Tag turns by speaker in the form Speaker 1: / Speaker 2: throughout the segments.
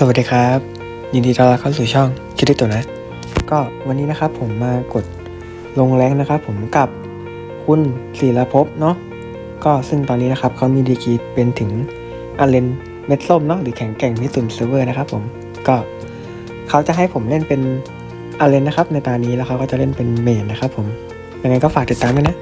Speaker 1: สวัสดีครับ ยินดีต้อนรับเข้าสู่ช่องคิดได้ตัวนะ ก็วันนี้นะครับผมมากดลงแรงนะครับ ผมกับคุณศิลภพเนาะก็ซึ่งตอนนี้นะครับเขามีดีกรีเป็นถึงอันเลนเม็ดส้มเนาะหรือแข็งแกร่งที่สุดเซิร์ฟเวอร์นะครับผมก็เขาจะให้ผมเล่นเป็นอันเลนนะครับ ในตานี้แล้วเขาก็จะเล่นเป็นเมนนะครับผมยังไงก็ฝากติดตามด้วยนะ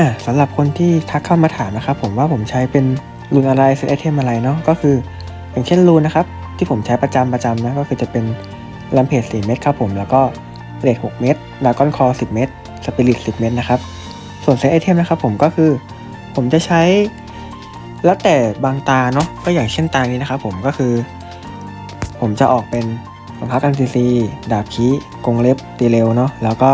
Speaker 1: อะสำหรับคนที่ทักเข้ามาถามนะครับผมว่าผมใช้เป็นรูนอะไรเซตไอเทมอะไรเนาะก็คือ อย่างเช่นรูนนะครับ ที่ผมใช้ประจำประจำนะก็คือจะเป็นลัมเพจ4เม็ดครับผมแล้วก็เลด6เม็ดดากอนคอ10 เม็ดสปิริต10 เม็ดนะครับ ส่วนเซตไอเทมนะครับผมก็คือ ผมจะใช้ แล้วแต่บางตาเนาะก็อย่างเช่นตานี้นะครับผมก็คือ ผมจะออกเป็นรองเท้ากันซีซีดาบคีกงเล็บตีเร็วเนาะแล้วก็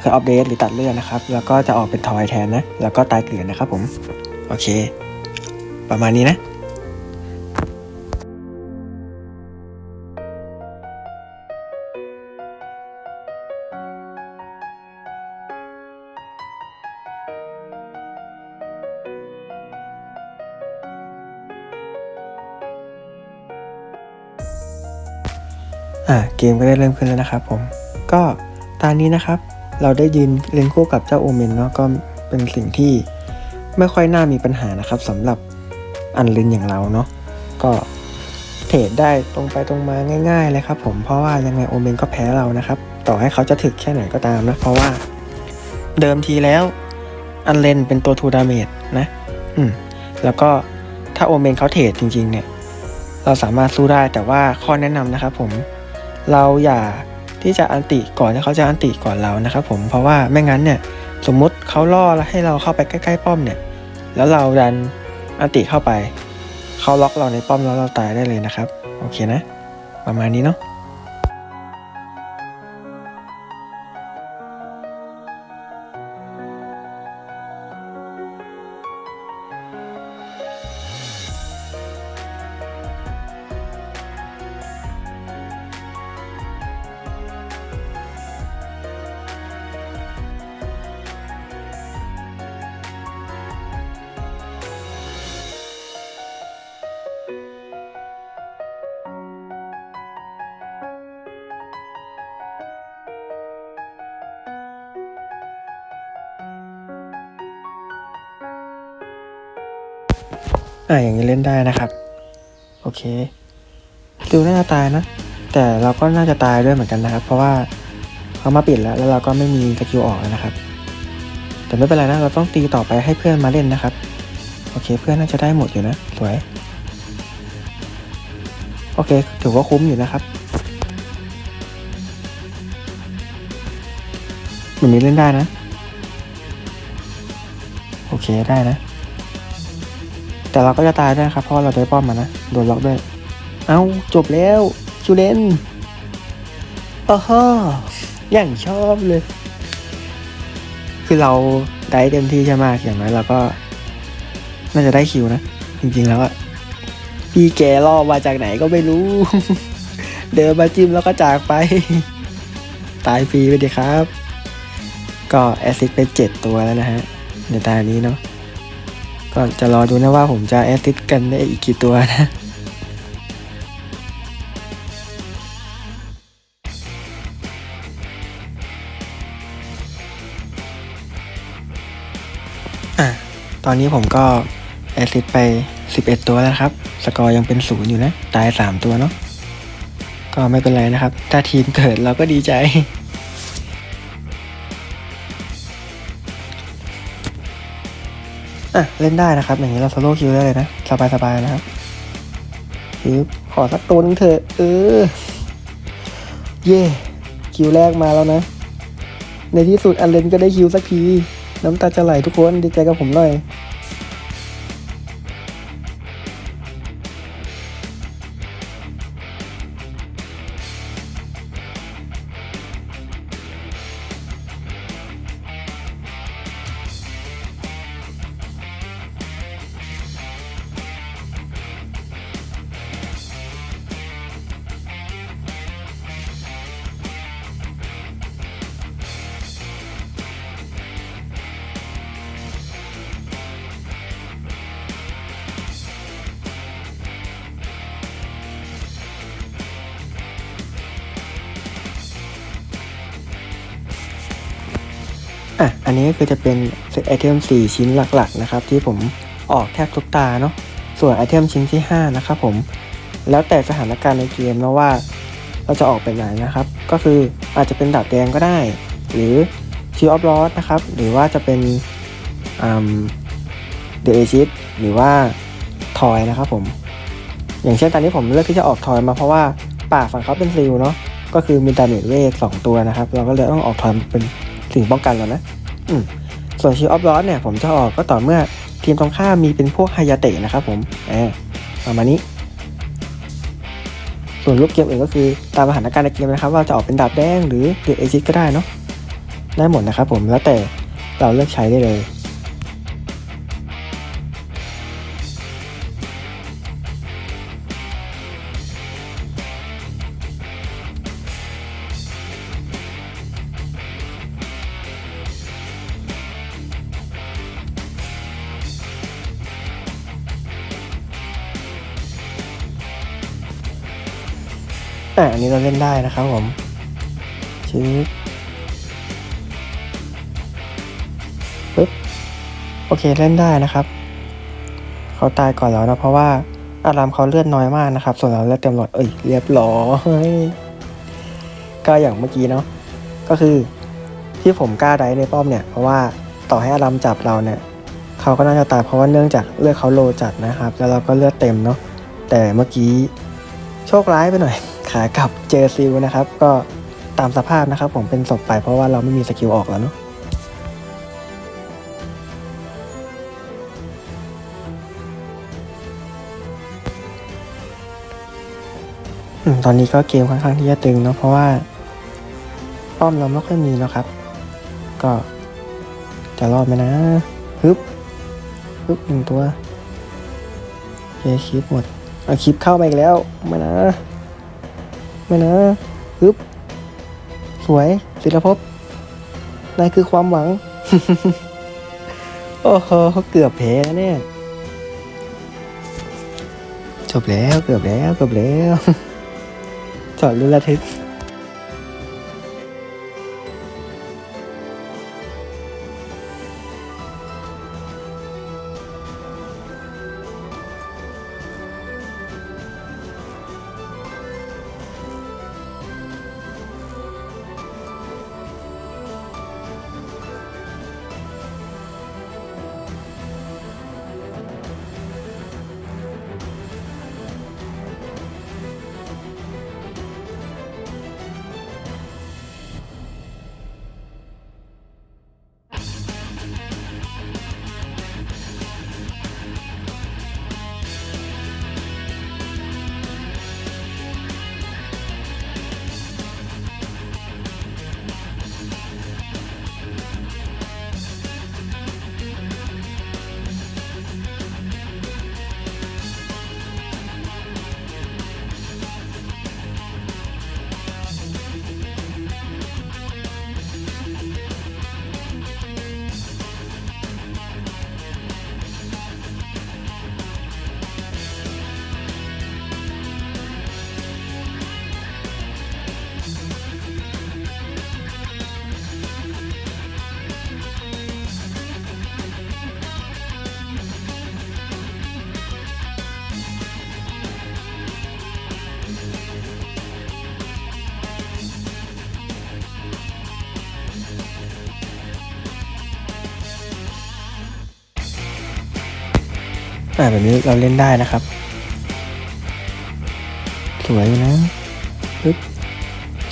Speaker 1: คยอัปเดตหรือตัดเลือดนะครับ แล้วก็จะออกเป็นทอยแทนนะ แล้วก็ตายเกลื่อนนะครับผม โอเค ประมาณนี้นะอ่าเกมก็ได้เริ่มขึ้นแล้วนะครับผม ก็ตอนนี้นะครับ เราได้ยืนเล่นคู่กับเจ้าโอเมนเนาะก็เป็นสิ่งที่ไม่ค่อยน่ามีปัญหานะครับสำหรับอันลินอย่างเราเนาะก็เทรดได้ตรงไปตรงมาง่าย ๆ เลยครับผมเพราะว่ายังไงโอเมนก็แพ้เรานะครับ ต่อให้เขาจะถึกแค่ไหนก็ตามนะ เพราะว่าเดิมทีแล้วอันเลนเป็นตัวทูดาเมจนะ อืม แล้วก็ถ้าโอเมนเขาเทรดจริง ๆ เนี่ย เราสามารถสู้ได้แต่ว่าข้อแนะนำนะครับผมเราอย่า ที่จะอันติก่อนที่เขาจะอันติก่อนเรานะครับผมเพราะว่าไม่งั้นเนี่ยสมมุติเขาล่อแล้วให้เราเข้าไปใกล้ๆป้อมเนี่ย แล้วเราดันอันติเข้าไปเขาล็อกเราในป้อมแล้วเราตายได้เลยนะครับ โอเคนะ ประมาณนี้เนาะ อะอย่างนี้เล่นได้นะครับ โอเคดูน่าจะตายนะ แต่เราก็น่าจะตายด้วยเหมือนกันนะครับ เพราะว่าเขามาปิดแล้ว แล้วเราก็ไม่มีสกิลออกนะครับ แต่ไม่เป็นไรนะ เราต้องตีต่อไปให้เพื่อนมาเล่นนะครับ โอเค เพื่อนน่าจะได้หมดอยู่นะ สวย โอเค ถือว่าคุ้มอยู่นะครับแบบนี้เล่นได้นะ โอเค ได้นะ แต่เราก็จะตายได้นะครับเพราะเราได้ป้อมมานะโดนล็อกด้วย เอาจบแล้วคิวเลนอ้อฮอย่างชอบเลย คือเราได้เต็มที่ใช่ไหมอย่างน้อยเราก็ น่าจะได้คิวนะ จริงๆแล้วอะพี่แกล่อมาจากไหนก็ไม่รู้ เดินมาจิ้มแล้วก็จากไป ตายฟรีไปดีครับ ก็แอซิสไปเจ็ดตัวแล้วนะฮะ ในตานี้เนาะ ก็จะรอดูนะว่าผมจะแอสซิสกันได้อีกกี่ตัวนะอะตอนนี้ผมก็แอสซิสไป 11 ตัวแล้วครับ สกอร์ยังเป็นศูนย์อยู่นะ ตาย 3 ตัวเนาะก็ไม่เป็นไรนะครับ ถ้าทีมเกิดเราก็ดีใจ อะ เล่นได้นะครับ อย่างนี้เราโซโล่คิวได้เลยนะ สบายๆนะครับคือขอสักตัวหนึงเถอะเออ เย่คิวแรกมาแล้วนะ ในที่สุดอันเลนก็ได้คิวสักที น้ำตาจะไหลทุกคนดีใจกับผมหน่อย อันนี้ก็คือจะเป็นเซตไอเทม4 ชิ้นหลักๆนะครับที่ผมออกแทบทุกตาเนาะส่วนไอเทมชิ้นที่ 5 นะครับผม แล้วแต่สถานการณ์ในเกมนะว่าเราจะออกเป็นไหนนะครับ ก็คืออาจจะเป็นดาบแดงก็ได้ หรือชิออฟลอสนะครับ หรือว่าจะเป็นเดอะเอจิตหรือว่าทอยนะครับผม อย่างเช่นตอนนี้ผมเลือกที่จะออกทอยมาเพราะว่าป่าฝั่งเขาเป็นซิลเนาะก็คือมีดาเมจเวทสองตัวนะครับ เราก็เลยต้องออกทอยเป็นสิ่งป้องกันแล้วนะ ส่วนชิออฟลอสเนี่ยผมจะออกก็ต่อเมื่อทีมตรงข้ามมีเป็นพวกไฮยาเตะนะครับผมแอบประมาณนี้ ส่วนรูปเกมอื่นก็คือตามสถานการณ์ในเกมนะครับ ว่าจะออกเป็นดาบแดงหรือเดอดเอจิตก็ได้เนาะได้หมดนะครับผมแล้วแต่เราเลือกใช้ได้เลย อะอันนี้เราเล่นได้นะครับผมชื้อปึ๊บโอเคเล่นได้นะครับ เขาตายก่อนแล้วนะเพราะว่าอารามเขาเลือดน้อยมากนะครับ ส่วนเราเลือดเต็มหลอดเอ้ยเรียบร้อยก็อย่างเมื่อกี้เนาะก็คือที่ผมกล้าได้ในป้อมเนี่ย เพราะว่าต่อให้อารามจับเราเนี่ยเขาก็น่าจะตายเพราะว่าเนื่องจากเลือดเขาโลจัดนะครับ แล้วเราก็เลือดเต็มเนาะแต่เมื่อกี้โชคร้ายไปหน่อย ขากลับเจอซิลนะครับ ก็ตามสภาพนะครับผมเป็นศพไปเพราะว่าเราไม่มีสกิลออกแล้วเนาะตอนนี้ก็เกมค่อนข้างที่จะตึงเนาะเพราะว่า ป้อมเราไม่ค่อยมีเนาะครับ ก็จะรอดไหมนะฮึบฮึบหนึ่งตัวโอเคคลิปหมดเอาคลิปเข้ามาอีกแล้วไม่นะ ไม่นะฮึบสวย ศิลภพนายคือความหวัง โอ้โหเกือบแพ้แล้วเนี่ย จบแล้วเกือบแล้วเกือบแล้วจอดรุนระทึก อ่าแบบนี้เราเล่นได้นะครับ สวยอยู่นะปึ๊บ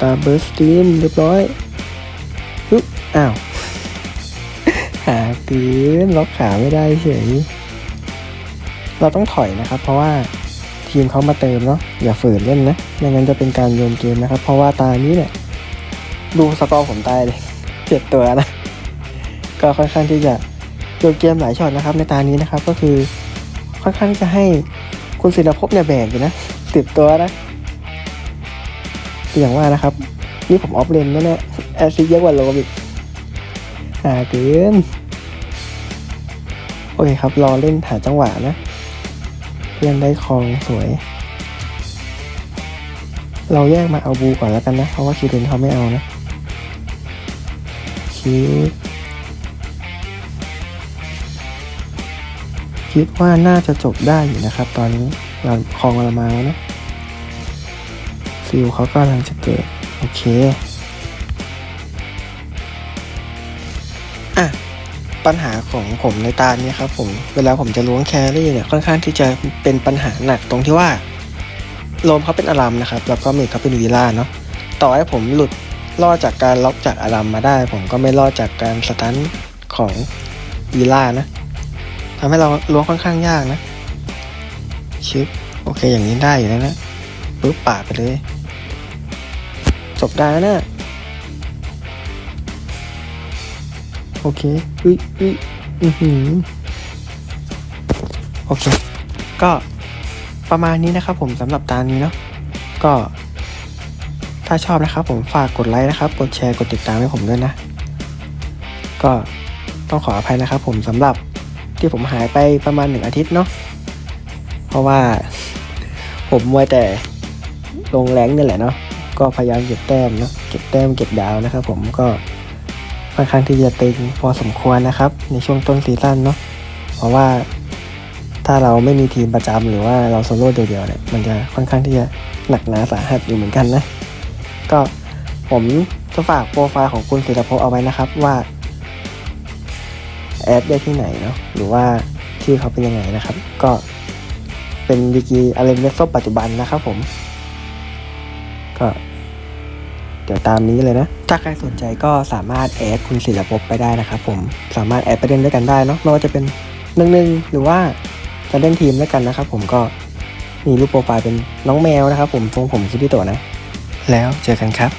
Speaker 1: ตาเบิร์สตีมเรียบร้อยปึ๊บอ้าวหาเกินล็อกขาไม่ได้เฉยเราต้องถอยนะครับ เพราะว่าทีมเขามาเติมเนาะอย่าฝืนเล่นนะไม่งั้นจะเป็นการโยนเกมนะครับ เพราะว่าตานี้เนี่ยดูสกอร์ผมตายเลยเจ็ดตัวนะ ก็ค่อนข้างที่จะโยนเกมหลายช็อตนะครับในตานี้นะครับก็คือ ค่อนข้างที่จะให้คุณศิลภพเนี่ยแบกอยู่นะติดตัวนะอย่างว่านะครับ นี่ผมออฟเลนนะเนี่ยแอซิเยอะกว่าโลบิกหาเกินโอเคครับ รอเล่นหาจังหวะนะ เพื่อนได้คลองสวย เราแยกมาเอาบูก่อนแล้วกันนะ เพราะว่าคิวเดนเขาไม่เอานะคิ คิดว่าน่าจะจบได้อยู่นะครับ ตอนนี้เราคลองเรามาแล้วนะฟิลเขากำลังจะเกิด โอเคอะปัญหาของผมในตาเนี้ครับผม เวลาผมจะล้วงแครี่เนี่ยค่อนข้างที่จะเป็นปัญหาหนักตรงที่ว่าโลมเขาเป็นอารัมนะครับ แล้วก็เมกเขาเป็นวีล่าเนาะต่อให้ผมหลุดรอดจากการล็อกจากอารัมมาได้ ผมก็ไม่รอดจากการสตันของวีล่านะ ทำให้เราล้วงค่อนข้างยากนะ ชิป โอเคอย่างนี้ได้อยู่แล้วนะปึ๊บปาดไปเลย จบได้แล้วนะ โอเคอุ้ยอุ้ยอือหือโอเค ก็ประมาณนี้นะครับผมสำหรับตานี้เนาะก็ ถ้าชอบนะครับผมฝากกดไลค์นะครับ กดแชร์กดติดตามให้ผมด้วยนะ ก็ต้องขออภัยนะครับผมสำหรับ ที่ผมหายไปประมาณหนึ่งอาทิตย์เนาะเพราะว่าผมมัวแต่ลงแรงนี่แหละเนาะก็พยายามเก็บแต้มเนาะเก็บแต้มเก็บดาวนะครับ ผมก็ค่อนข้างที่จะตึงพอสมควรนะครับ ในช่วงต้นซีซั่นเนาะเพราะว่าถ้าเราไม่มีทีมประจำหรือว่าเราโซโล่เดียวๆเนี่ยมันจะค่อนข้างที่จะหนักหนาสาหัสอยู่เหมือนกันนะ ก็ผมจะฝากโปรไฟล์ของคุณศิลปภพเอาไว้นะครับว่า แอดได้ที่ไหนเนาะหรือว่าชื่อเขาเป็นยังไงนะครับ ก็เป็นดีกีอาเลนเวสโซปัจจุบันนะครับผม ก็ เดี๋ยวตามนี้เลยนะ ถ้าใครสนใจก็สามารถแอดคุณศิลปภไปได้นะครับผมสามารถแอดไปเล่นด้วยกันได้เนาะไม่ว่าจะเป็นหนึ่งหนึ่งหรือว่าจะเล่นทีมด้วยกันนะครับ ผมก็มีรูปโปรไฟล์เป็นน้องแมวนะครับ ผมทรงผมคิดที่ตัวนะ แล้วเจอกันครับ